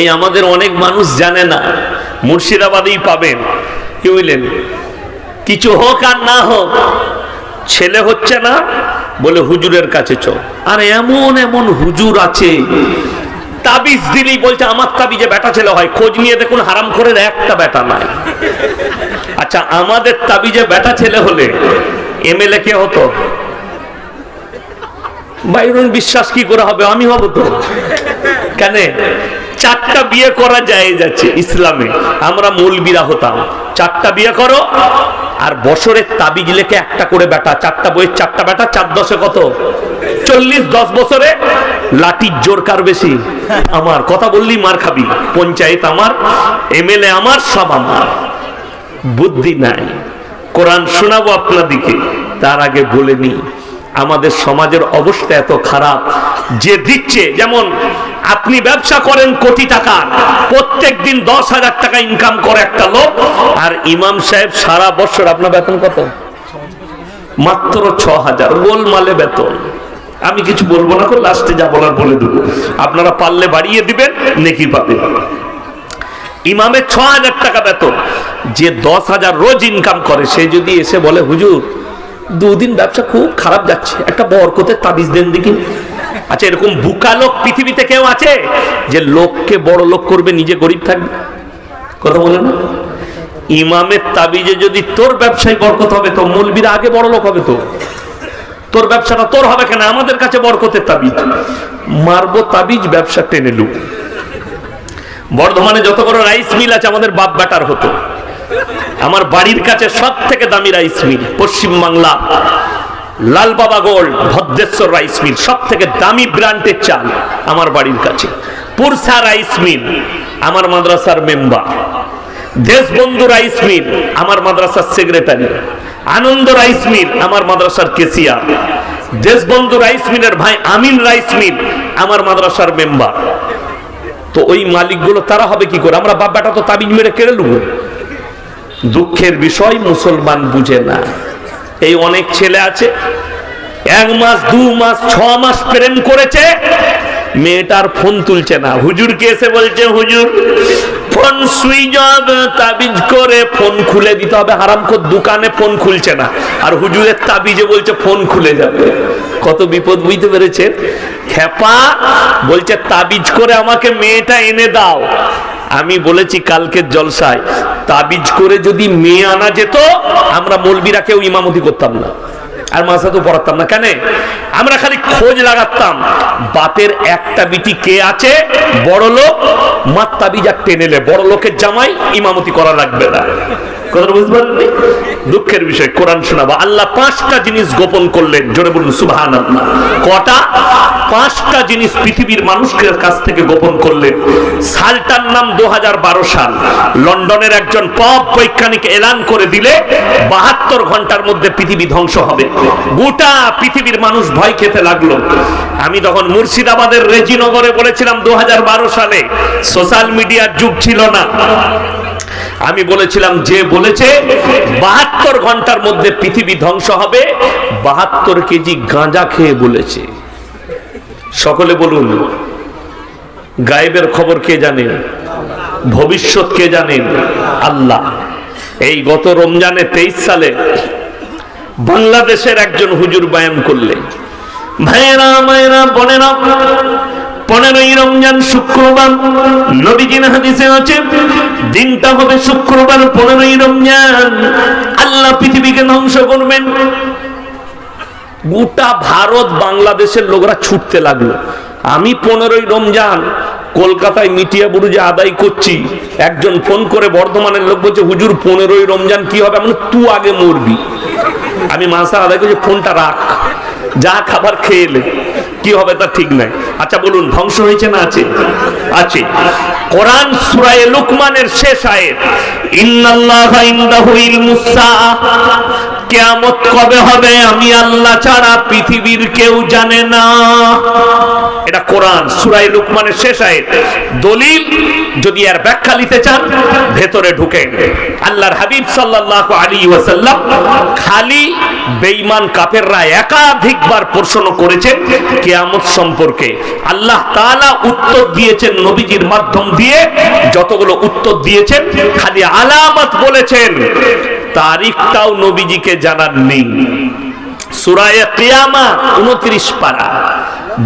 এই আমাদের অনেক মানুষ জানে না, মুর্শিদাবাদেই পাবেন। কি বুঝলেন কিছু হোক আর না হোক, ছেলে হচ্ছে না বলে হুজুরের কাছে চ আর এমন এমন হুজুর আছে, তাবিজ দিলেই বলছে, আমার তাবিজে বেটা ছেলে হয়, খোঁজ নিয়ে দেখুন, হারাম করে একটা বেটা নাই। আচ্ছা আমাদের তাবিজে বেটা ছেলে হলে এমএলএ কে হতো? বাইরন বিশ্বাস কি করে হবে? আমি হব তো। কেন? চারটা বিয়ে করা যায় যাচ্ছে ইসলামে। আমরা মৌলবিরা হতাম। চারটা বিয়ে করো আর বছরের তাবিজ লেখে একটা করে বেটা চারটা বইয়ের চারটা বেটা চার দশে কত? চল্লিশ দশ বছরে লাঠির জোর কার বেশি? আমার কথা বললি মার খাবি। পঞ্চায়েত আমার, এমএলএ আমার, সব আমার। বুদ্ধি নাই। কোরআন শোনাবো আপনাদিকে, তার আগে বলে নি আমাদের সমাজের অবস্থা এত খারাপ। যে দিচ্ছে, যেমন আপনি ব্যবসা করেন কোটি টাকা প্রত্যেক দিন দশ হাজার টাকা ইনকাম করে একটা লোক, আর ইমাম সাহেব সারা বছর আপনার বেতন কত? মাত্র ছ হাজার গোলমালে বেতন। আমি কিছু বলব না করে লাস্টে যা বলার বলে দেবো। আপনারা পারলে বাড়িয়ে দিবেন, নেকি পাবেন। ইমামের ছ হাজার টাকা বেতন। যে দশ হাজার রোজ ইনকাম করে, সে যদি এসে বলে, হুজুর দুদিন ব্যবসা খুব খারাপ যাচ্ছে। একটা বরকতের তাবিজ দেন দেখি। আচ্ছা এরকম বুকা লোক পৃথিবীতে কেউ আছে? যে লোককে বড় লোক করবে, নিজে গরিব থাকবে? কথা বলে না? ইমামের তাবিজে যদি তোর ব্যবসায় বরকত হবে, তো মৌলবীরা আগে বড় লোক হবে তো। তোর ব্যবসাটা তোর হবে কেন? আমাদের কাছে বরকতের তাবিজ। মারবো তাবিজ, ব্যবসা টেনে লুক। বর্ধমানে যত বড় রাইস মিল আছে, আমাদের বাপ বেটার হতো। আমার বাড়ির কাছে সব থেকে দামি রাইস মিল পশ্চিম বাংলা। লাল বাবা গোল্ড, ভদ্রেশ্বর রাইস মিল সব থেকে দামি ব্র্যান্ডের চাল আমার বাড়ির কাছে। পুরসা রাইস মিল আমার মাদ্রাসার মেম্বার দেশবন্ধু রাইস মিল আমার মাদ্রাসার সেক্রেটারি আনন্দ রাইস মিল আমার মাদ্রাসার কেসিয়ার দেশবন্ধু রাইস মিলের ভাই আমিন রাইস মিল আমার মাদ্রাসার মেম্বার তো ওই মালিকগুলো তারা হবে কি করে? আমরা বাপ বেটা তো তাবিজ মেরে কেড়ে নেব। দুঃখের বিষয় মুসলমান বুঝে না। এই অনেক ছেলে আছে, এক মাস, দু মাস, ছ মাস প্রেম করেছে মেয়েটার ফোন তুলছে না। হুজুরকে এসে বলছে, হুজুর, ফোন সুইচ অফ, তাবিজ করে ফোন খুলে দিতে হবে। হারামখোর দোকানে ফোন খুলছে না। আর হুজুরের তাবিজে বলছে, ফোন খুলে যাবে। কত বিপদ, বুঝতে পেরেছে খেপা বলছে, তাবিজ করে আমাকে মেয়েটা এনে দাও। আমি বলেছি, কালকের জলসায় তাবিজ করে যদি মেয়ে আনা যেত, আমরা মলবিরা কেউ ইমামতি করতাম না। আর মাঝে তো পড়াতাম না। কেন? আমরা খালি খোঁজ লাগাতাম, বাপের একটা বিটি কে আছে? বড় লোক মাত তাবিজ আর টেনেলে বড় লোকের জামাই ইমামতি করা লাগবে না। কথা বুঝতে পারেননি দুঃখের বিষয়, কোরআন শোনাবো। আল্লাহ পাঁচটা জিনিস গোপন করলেন। জোরে বলুন সুবহান কটা? পাঁচটা জিনিস পৃথিবীর মানুষের কাছ থেকে গোপন করলেন। সালটার নাম দু সাল। লন্ডনের একজন পপ বৈজ্ঞানিক এলান করে দিলে বাহাত্তর ঘণ্টার মধ্যে পৃথিবী ধ্বংস হবে। গোটা পৃথিবীর মানুষ ভয় খেতে লাগল। আমি তখন মুর্শিদাবাদের রেজিনগরে বলেছিলাম দু হাজার বারো সালে সোশ্যাল মিডিয়ার যুগ ছিল না। আমি বলেছিলাম, যে বলেছে, বাহাত্তর ঘণ্টার মধ্যে পৃথিবী ধ্বংস হবে, বাহাত্তর কেজি গাঁজা খেয়ে বলেছে। সকলে বলুন, গায়েবের খবর কে জানেন ভবিষ্যৎ কে জানেন আল্লাহ। এই গত রমজানে তেইশ সালে বাংলাদেশের একজন হুজুর বায়ান করলেন। ভাইয়েরা, মায়েরা, বোনেরা পনেরোই রমজান শুক্রবার। নবীজিন হাদিসে আছে, দিনটা হবে শুক্রবার পনেরোই রমজান। আল্লাহ পৃথিবীকে ধ্বংস করবেন। গোটা ভারত বাংলাদেশের লোকরা ছুটতে লাগল। আমি পনেরোই রমজান কলকাতায় মিটিয়া বুরুজে আদায় করছি। একজন ফোন করে বর্ধমানের লোক বলছে, হুজুর, পনেরোই রমজান কি হবে? আমি তু আগে মরবি। আমি মাসা আদায় করছি, ফোনটা রাখ। যা খাবার খেয়ে এলে কি হবে তা ঠিক নাই। আচ্ছা বলুন, ধ্বংস হয়েছে না আছে? আছে। কোরআন সুরায় লুকমানের শেষ আয়ের ইন্নাল্লাহ ইন্দাহু ইলমুস কিয়ামত কবে হবে আমি আল্লাহ ছাড়া পৃথিবীর কেউ জানে না। এটা কোরআন সুরাই লুকমানের শেষ আয়াত। দলিল, যদি আর ব্যাখ্যা নিতে চান, ভেতরে ঢুকেন। আল্লাহর হাবিব সাল্লাল্লাহু আলাইহি ওয়াসাল্লাম খালি বেঈমান কাফেররা একাধিকবার প্রশ্ন করেছে কিয়ামত সম্পর্কে। আল্লাহ তাআলা উত্তর দিয়েছেন নবীজির মাধ্যম দিয়ে, যতগুলো উত্তর দিয়েছেন, খালি আলামত বলেছেন। তারিখটাও নবীজিকে জানাননি। সুরায় কিয়ামা 29 পারা।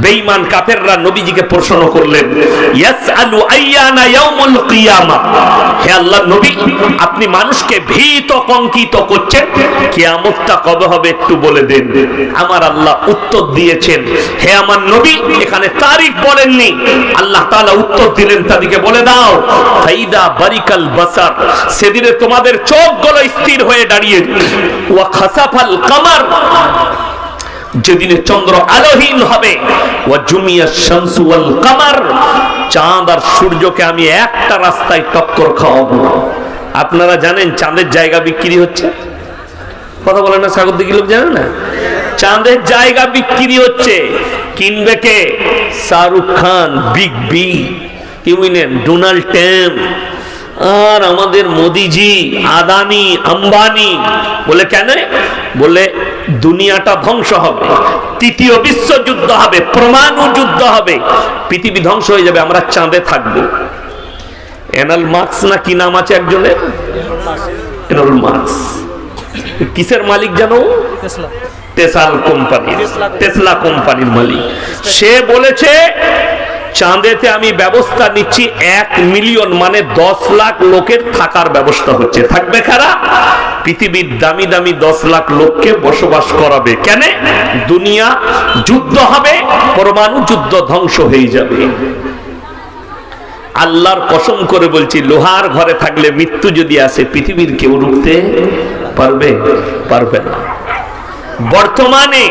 বেঈমান কাফেররা নবীজিকে প্রশ্ন করলেন, ইয়াসআলু আইয়ানা ইয়াউমুল কিয়ামা? হে আল্লাহর নবী, আপনি মানুষকে ভীত কঙ্কিত করছেন, কিয়ামতটা কবে হবে একটু বলে দেন। আমার আল্লাহ উত্তর দিয়েছেন। হে আমার নবী, এখানে তারিখ বলেননি। আল্লাহ তাআলা উত্তর দিলেন, তাদেরকে বলে দাও, ফাইদা বারিকাল বাসার, সেদিনে তোমাদের চোখ চোখগুলো স্থির হয়ে দাঁড়িয়ে, ওয়া খাসাফাল কামার যেদিনে চন্দ্র আলোহীন হবে চাঁদ আর সূর্যকে আমি একটা রাস্তায় টক্কর খাওয়াবো। আপনারা জানেন চাঁদের জায়গা বিক্রি হচ্ছে? কথা বলেন না সাগর দিকে লোক জানে না? চাঁদের জায়গা বিক্রি হচ্ছে। কিনবে কে? Shahrukh Khan, big B Donald Trump আর আমাদের মোদিজি, আদানি, আম্বানি, বলে কেন? বলে দুনিয়াটা ধ্বংস হবে তৃতীয় বিশ্বযুদ্ধ হবে প্রমাণু যুদ্ধ হবে পৃথিবী ধ্বংস হয়ে যাবে আমরা চাঁদে থাকব। এনাল মার্কস না কি নাম আছে একজনের? এনাল মার্কস কিসের মালিক জানো? টেসাল কোম্পানির টেসলা কোম্পানির মালিক। সে বলেছে চাঁদেতে আমি ব্যবস্থা নিচ্ছি এক মিলিয়ন মানে দশ লাখ লোকের থাকার ব্যবস্থা হচ্ছে। থাকবে খারা পৃথিবীর দামি দামি দশ লাখ লোককে বসবাস করাবে। কেন? দুনিয়া যুদ্ধ হবে, পরমাণু যুদ্ধ ধ্বংস হয়ে যাবে। আল্লাহর কসম করে বলছি, লোহার ঘরে থাকলে মৃত্যু যদি আসে, পৃথিবীর কেউ রুখতে পারবে? পারবে না। বর্তমানে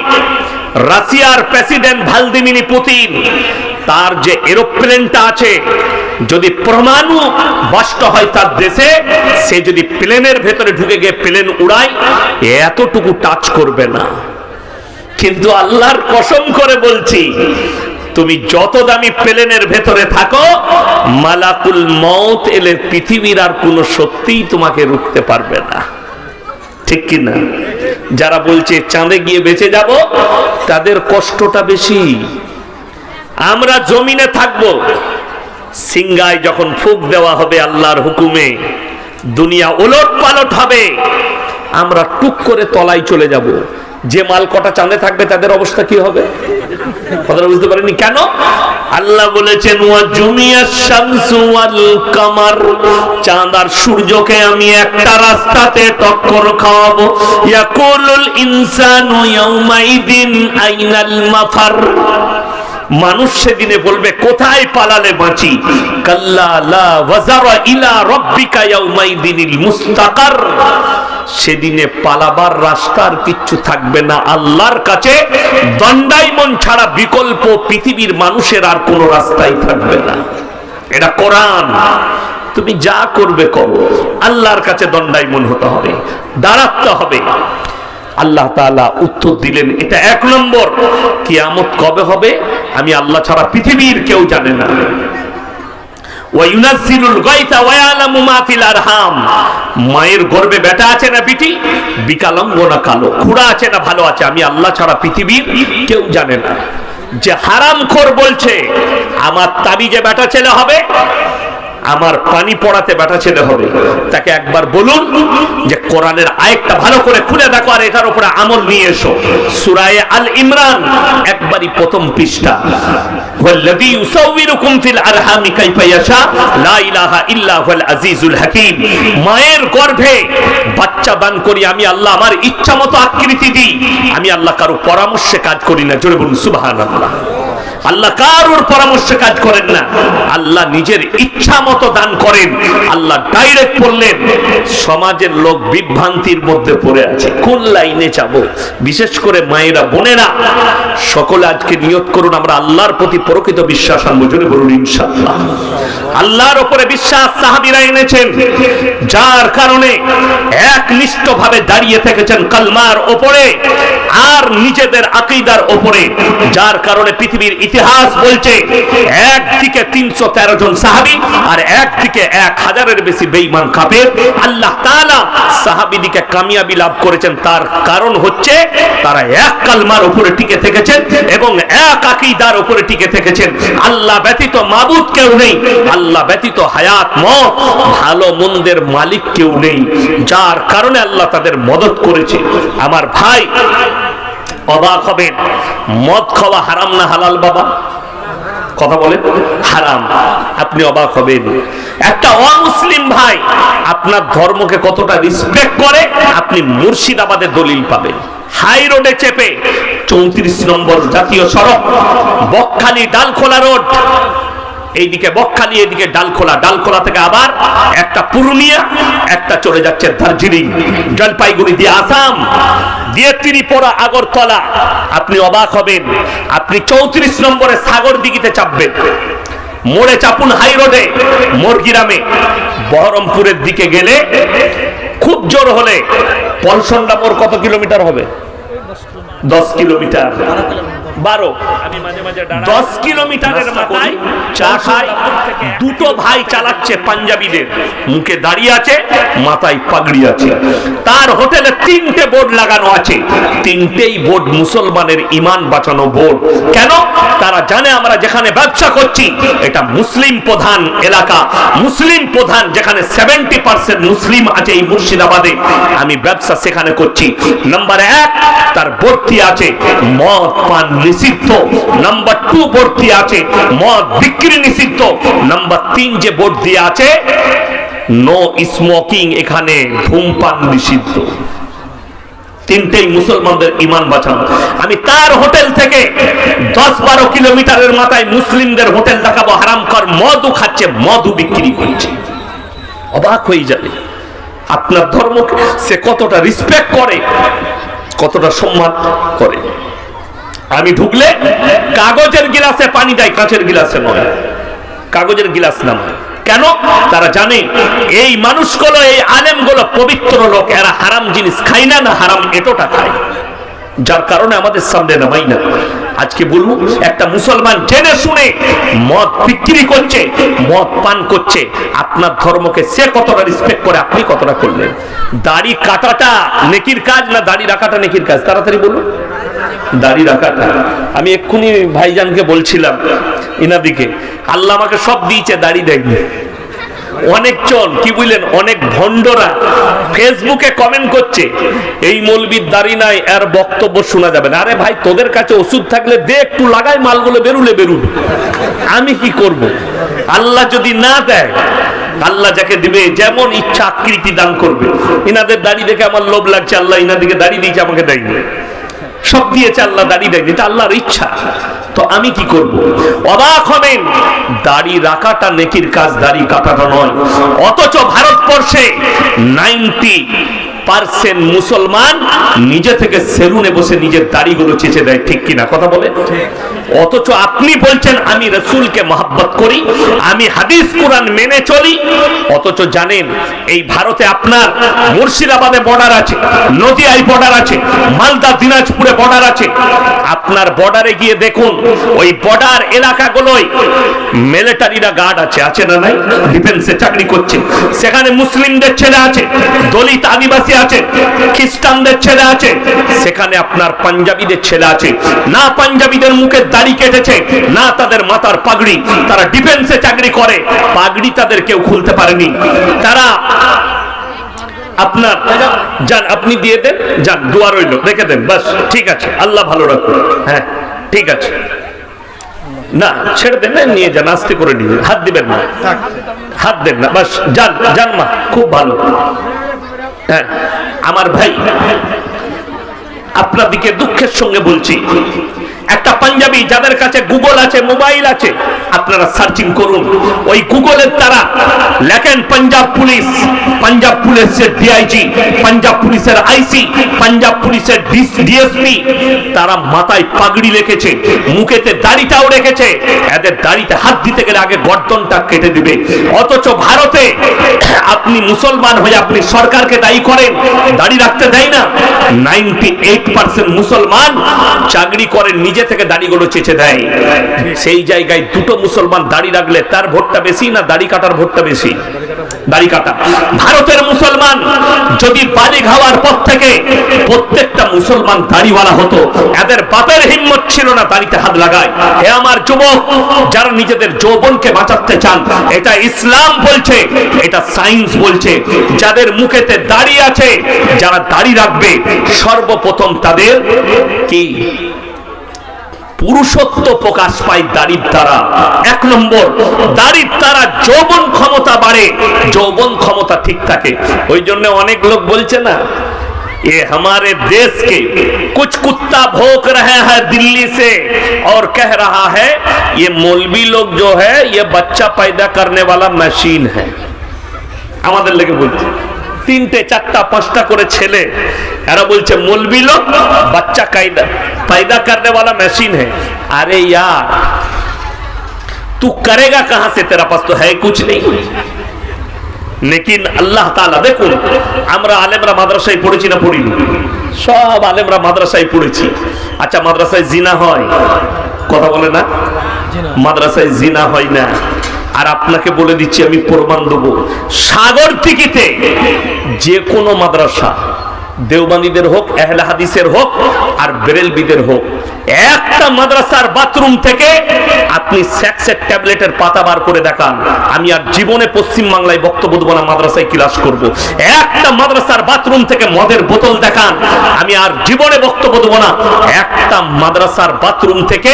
রাশিয়ার প্রেসিডেন্ট ভালদিমিনি পুতিন তার যে এরোপ্লেনটা আছে, যদি পরমাণু বাষ্ট হয় তার দেশে, সে যদি প্লেনের ভেতরে ঢুকে গিয়ে প্লেন উড়ায় এতটুকু টাচ করবে না। কিন্তু আল্লাহর কসম করে বলছি, তুমি যত দামি প্লেনের ভেতরে থাকো, মালাকুল মত এলে পৃথিবীর আর কোনো সত্যিই তোমাকে রুখতে পারবে না। ঠিক কিনা যারা বলছে, চাঁদে গিয়ে বেঁচে যাব, তাদের কষ্টটা বেশি। আমরা জমিনে থাকব। সিংগায় যখন ফুক দেওয়া হবে আল্লাহর হুকুমে, দুনিয়া ওলট পালট হবে। আমরা টুক করে তলায় চলে যাব। যে মাল কটা চাঁদে থাকবে, তাদের অবস্থা কি হবে? কথাটা বুঝতে পারেনি। কেন? আল্লাহ বলেছেন, ওয়া জুমিয়া শামসু ওয়াল কামার। চাঁদ আর সূর্যকে আমি একটা রাস্তাতে টক্কর খাওয়াবো। ইয়াকুলুল ইনসানু ইয়াউমাইদিন আইনাল মাফার। মানুষ সেদিনে বলবে, কোথায় পালালে বাঁচি? মুস্তাকার সেদিনে পালাবার রাস্তার কিচ্ছু থাকবে না। আল্লাহর কাছে দণ্ডাইমন ছাড়া বিকল্প পৃথিবীর মানুষের আর কোনো রাস্তাই থাকবে না। এটা কোরআন। তুমি যা করবে করো। আল্লাহর কাছে দণ্ডাইমন হতে হবে, দাঁড়াতে হবে। আল্লাহ তাআলা উত্তর দিলেন, এটা এক নম্বর। কিয়ামত কবে হবে? আমি আল্লাহ ছাড়া পৃথিবীর কেউ জানে না। মায়ের গর্ভে বেটা আছে না পিটি বিকালঙ্গ না কালো। খুড়া আছে না ভালো আছে? আমি আল্লাহ ছাড়া পৃথিবীর কেউ জানে না। যে হারামখোর বলছে, আমার তাবিজে বেটা ছেলে হবে? আমার পানি পড়াতে বেটা ছেলে হবে। তাকে একবার বলুন যে কোরআনের আরেকটা ভালো করে খুলে দেখো আর এটার উপরে আমল নিয়ে এসো। সুরায়ে আল ইমরান, একবারই প্রথম পৃষ্ঠা। মায়ের গর্ভে বাচ্চা দান করি আমি আল্লাহ, আমার ইচ্ছা মতো আকৃতি দিই। আমি আল্লাহ কারও পরামর্শে কাজ করি না। জোরে বলুন, সুবহানাল্লাহ। আল্লাহ কারোর পরামর্শে কাজ করেন না। আল্লাহ নিজের ইচ্ছা মতো দান করেন। আল্লাহ ডাইরেক্ট বললেন, সমাজের লোক বিভ্রান্তির মধ্যে পড়ে আছে, কোন লাইনে যাব? বিশেষ করে মায়েরা, বোনেরা, সকলে আজকে নিয়ত করুন, আমরা আল্লাহর প্রতি প্রকৃত বিশ্বাস আনব, জোরে বলুন, ইনশাআল্লাহ। আল্লাহর উপরে বিশ্বাস সাহাবীরা এনেছেন, যার কারণে একনিষ্ঠ ভাবে দাঁড়িয়ে থেকেছেন কালমার ওপরে আর নিজেদের আকীদার ওপরে, যার কারণে পৃথিবীর ইতিহাস বলছে, একদিকে তিনশো তেরো জন সাহাবি আর একদিকে এক হাজারের বেশি বেঈমান কাপের আল্লাহ তাআলা সাহাবিদিকে কামিয়াবি লাভ করেছেন। তার কারণ হচ্ছে, তারা এক কালমার উপরে টিকে থেকেছেন এবং এক আকীদার উপরে টিকে থেকেছেন। আল্লাহ ব্যতীত মাবুদ কেউ নেই। আল্লাহ ব্যতীত হায়াত, মত, ভালো মন্দের মালিক কেউ নেই। যার কারণে আল্লাহ তাদের মদত করেছে। আমার ভাই অবাক হবেন মদ খাওয়া হারাম না হালাল, বাবা? কথা বলে হারাম। আপনি অবাক হবেন। একটা অমুসলিম ভাই আপনার ধর্মকে কতটা রিসপেক্ট করে, আপনি মুর্শিদাবাদে দলিল পাবেন। হাই রোডে চেপে চৌত্রিশ নম্বর জাতীয় সড়ক, বকখালি ডালখোলা রোড। এইদিকে বকখালি এদিকে ডালখোলা। ডালখোলা থেকে আবার একটা পুরুলিয়া, একটা চলে যাচ্ছে দার্জিলিং। জলপাইগুড়ি দিয়ে আসাম। দিয়ে ত্রিপুরা, আগরতলা। আপনি অবাক হবেন, আপনি চৌত্রিশ নম্বরে সাগর দিঘিতে চাপবেন। মোড়ে চাপুন হাই রোডে, মোরগিরামে। বহরমপুরের দিকে গেলে খুব জোর হলে পলসন্ডা মোড় কত কিলোমিটার হবে? দশ কিলোমিটার। বারো। আমি মাঝে মাঝে দশ কিলোমিটারের মাথায় চা খায় দুটো ভাই চালাচ্ছে পাঞ্জাবিদের। মুখে দাঁড়িয়ে আছে মাথায় পাগড়ি আছে। তার হোটেলে তিনটে বোর্ড লাগানো আছে। তিনটেই বোর্ড মুসলমানের ইমান বাঁচানো বোর্ড। কেন? তারা জানে আমরা যেখানে ব্যবসা করছি এটা মুসলিম প্রধান এলাকা। মুসলিম প্রধান যেখানে সেভেন্টি পার্সেন্ট মুসলিম আছে এই মুর্শিদাবাদে। আমি ব্যবসা সেখানে করছি। নাম্বার এক তার ভর্তি আছে। মদ পান নিষিদ্ধ। নাম্বার টু ভর্তি আছে, মদ বিক্রি নিষিদ্ধ। নাম্বার তিন যে বোর্ড দিয়ে আছে নো স্মোকিং এখানে ধূমপান নিষিদ্ধ। তিনটেই মুসলমানদের ইমান বাঁচানো। আমি তার হোটেল থেকে দশ বারো কিলোমিটারের মাথায় মুসলিমদের হোটেল দেখাবো হারাম কর মদও খাচ্ছে, মদও বিক্রি করছে। অবাক হয়ে যাবে। আপনার ধর্মকে সে কতটা রিসপেক্ট করে, কতটা সম্মান করে। আমি ঢুকলে কাগজের গিলাসে পানি দেয়, কাঁচের গিলাসে নয় কাগজের গিলাস নামায়। কেন? তারা জানে এই মানুষগুলো, এই আলেমগুলো পবিত্র লোক, এরা হারাম জিনিস খায় না না হারাম এটোটা খায়। যার কারণে আমাদের সামনে নামাই না। আজকে বলব, একটা মুসলমান জেনে শুনে মদ বিক্রি করছে, মদ পান করছে, আপনার ধর্মকে সে কতটা রিসপেক্ট করে, আপনি কতটা করলেন? দাড়ি কাটাটা নেকির কাজ না দাড়ি রাখাটা নেকির কাজ? তাড়াতাড়ি বলুন। দাড়ি রাখাটা। আমি এক্ষুনি ভাইজানকে বলছিলাম, ইনাদিকে, আল্লাহ আমাকে সব দিয়েছে, দাড়ি দেয়নি। অনেকজন কি বুঝলেন, অনেক ভণ্ডরা ফেসবুকে কমেন্ট করছে, এই মৌলবির দাড়ি নাই, এর বক্তব্য শোনা যাবে না। আরে ভাই, তোদের কাছে ওষুধ থাকলে দে, একটু লাগাই, মালগুলো বেরুলে বেরুল আমি কি করব? আল্লাহ যদি না দেয়, আল্লাহ যাকে দিবে, যেমন ইচ্ছা আকৃতি দান করবে। ইনাদের দাড়ি দেখে আমার লোভ লাগছে, আল্লাহ ইনাদিকে দাড়ি দিয়েছে, আমাকে দেয়নি। সব দিয়েছে আল্লাহ, দাড়ি দেয়নি, এটা আল্লাহর ইচ্ছা। তো আমি কি করব? অবাক হবেন, দাড়ি রাখাটা নেকির কাজ, দাড়ি কাটাটা নয়। অথচ ভারতবর্ষে নাইনটি পার্সেন্ট মুসলমান নিজে থেকে সেলুনে বসে নিজের দাড়িগুলো চেঁচে দেয়, ঠিক কিনা? কথা বলে অথচ আপনি বলছেন, আমি রসুলকে মহাব্বত করি, আমি হাদিস কোরআন মেনে চলি। অথচ জানেন, এই ভারতে আপনার মুর্শিদাবাদে বর্ডার আছে, নদিয়ায় বর্ডার আছে, মালদা, দিনাজপুরে বর্ডার আছে। আপনার বর্ডারে গিয়ে দেখুন, ওই বর্ডার এলাকাগুলোয় মিলিটারিরা গার্ড আছে আছে না নাই? ডিফেন্সে চাকরি করছে। সেখানে মুসলিমদের ছেলে আছে, দলিত আদিবাসী আছে, খ্রিস্টানদের ছেলে আছে, সেখানে আপনার পাঞ্জাবিদের ছেলে আছে। না পাঞ্জাবিদের মুখে দাড়ি কেটেছে। না তাদের মাথার পাগড়ি। তারা ডিফেন্সে চাকরি করে। পাগড়ি তাদের কেউ খুলতে পারেনি। তারা আপনার যান আপনি দিয়ে দেন। যান রইল রেখে দেন বাস ঠিক আছে। আল্লাহ ভালো রাখুন হ্যাঁ ঠিক আছে। না ছেড়ে দেন না, নিয়ে যান আস্তে করে নিয়ে হাত দিবেন না। হাত দেন না বাস যান যান মা খুব ভালো। হ্যাঁ আমার ভাই আপনাদিকে দুঃখের সঙ্গে বলছি। একটা পাঞ্জাবি যাদের কাছে গুগল আছে মোবাইল আছে, আপনারা সার্চিং করুন। ওই গুগলের তারা লেখেন পাঞ্জাব পুলিশ, পাঞ্জাব পুলিশের ডিআইজি পাঞ্জাব পুলিশের আইসি পাঞ্জাব পুলিশের ডিএসপি তারা মাথায় পাগড়ি রেখেছে, মুখেতে দাড়িটাও রেখেছে, এদের দাড়িতে হাত দিতে গেলে আগে গর্দনটা কেটে দিবে। অথচ ভারতে আপনি মুসলমান হয়ে আপনি সরকারকে দায়ী করেন, দাড়ি রাখতে দেয় না। নাইনটি এইট পার্সেন্ট মুসলমান চাকরি করেন নিজে থেকে দাড়িগুলো চেঁচে দেয়। সেই জায়গায় দুটো মুসলমান দাড়ি রাখলে তার ভোটটা বেশি না দাড়ি কাটার ভোটটা বেশি? দাড়ি কাটা। ভারতের মুসলমান যদি হওয়ার পর থেকে প্রত্যেকটা মুসলমান দাড়িওয়ালা হতো, এদের বাপের হিম্মত ছিল না দাড়িতে হাত লাগায়। আমার যুবক, যারা নিজেদের যৌবনকে বাঁচাতে চান, এটা ইসলাম বলছে, এটা সায়েন্স বলছে। যাদের মুখেতে দাড়ি আছে, যারা দাড়ি রাখবে, সর্বপ্রথম তাদের কি? পুরুষত্ব প্রকাশ পায় দাড়ির দ্বারা এক নম্বর দাড়ির দ্বারা যৌবন ক্ষমতা বাড়ে যৌবন ক্ষমতা ঠিক থাকে ওই জন্য অনেক লোক বলছে না ये हमारे देश के कुछ कुत्ता भौंक रहे हैं दिल्ली से और कह रहा है ये मौलवी लोग जो है ये बच्चा पैदा करने वाला मशीन है আমাদের লেগে বলছে তিনটে চারটা পাঁচটা করে ছেলে এরা বলছে মলবি লোক বাচ্চা কায়দা पैदा करने वाला मशीन है अरे यार तू करेगा कहां से तेरा पास तो है कुछ नहीं লেকিন আল্লাহ তাআলা দেখুন আমরা আলেমরা মাদ্রাসায় পড়েছি না পড়িনি সব আলেমরা মাদ্রাসায় পড়েছি আচ্ছা মাদ্রাসায় জিনা হয় কথা বলে না মাদ্রাসায় জিনা হয় না আর আপনাকে বলে দিচ্ছি আমি প্রমাণ দেবো। সাগর টিকিতে যে কোনো মাদ্রাসা দেওবানীদের হোক এহলে হাদিসের হোক আর বেরেলবিদের হোক। একটা মাদ্রাসার বাথরুম থেকে আপনি স্যাক্সের ট্যাবলেটের পাতা বার করে দেখান। আমি আর জীবনে পশ্চিম বাংলায় বক্তব্য দেবো না, মাদ্রাসায় ক্লাস করব। একটা মাদ্রাসার বাথরুম থেকে মদের বোতল দেখান। আমি আর জীবনে বক্তব্য দেবো না, একটা মাদ্রাসার বাথরুম থেকে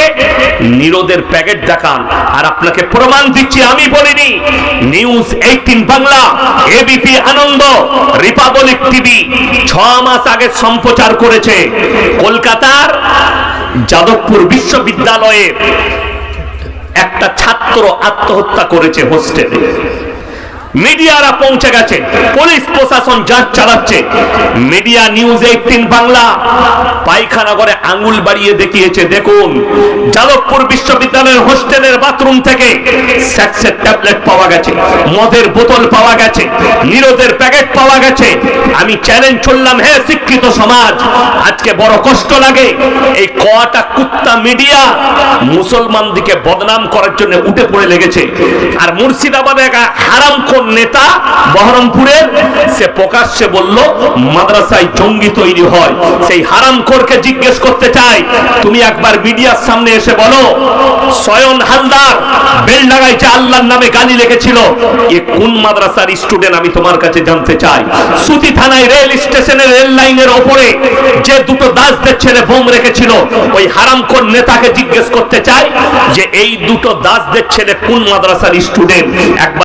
নিরোদের প্যাকেট দেখান। আর আপনাকে প্রমাণ দিচ্ছি, আমি বলিনি, news eighteen Bangla, ABP Ananda, republic TV ছ মাস আগে সম্প্রচার করেছে। কলকাতার যাদবপুর বিশ্ববিদ্যালয়ে একটা ছাত্র আত্মহত্যা করেছে হোস্টেলে। মিডিয়ারা পৌঁছে গেছে, পুলিশ প্রশাসন যাঁচ চালাচ্ছে। মিডিয়া নিউজ এইটিন বাংলা পায়খানা করে আঙ্গুল বাড়িয়ে দেখিয়েছে, দেখুন, যাদবপুর বিশ্ববিদ্যালয়ের হোস্টেলের বাথরুম থেকে স্যাক্সের ট্যাবলেট পাওয়া গেছে, মদের বোতল পাওয়া গেছে নিরোদের প্যাকেট পাওয়া গেছে। আমি চ্যালেঞ্জ করলাম হ্যাঁ শিক্ষিত সমাজ, আজকে বড় কষ্ট লাগে। এই কটা কুত্তা মিডিয়া মুসলমান দিকে বদনাম করার জন্য উঠে পড়ে লেগেছে। আর মুর্শিদাবাদে এক হারামখোর নেতা বহরমপুরের, সে প্রকাশ্যে বলল, মাদ্রাসায় জঙ্গি তৈরি হয়। সেই হারামখোরকে জিজ্ঞেস করতে চাই, তুমি একবার মিডিয়ার সামনে এসে বলো, সয়ন হালদার বেলডাঙ্গায় আল্লাহর নামে গালি লিখেছিল, এ কোন মাদ্রাসার স্টুডেন্ট আমি তোমার কাছে জানতে চাই? সুতি থানায় রেল স্টেশনের রেল লাইনের ওপরে যে দুটো দাসদের ছেলে বোম রেখেছিল, ওই হারামখোর নেতাকে জিজ্ঞেস করতে চাই যে, এই দুটো দাসদের ছেলে কোন মাদ্রাসার স্টুডেন্ট? একবার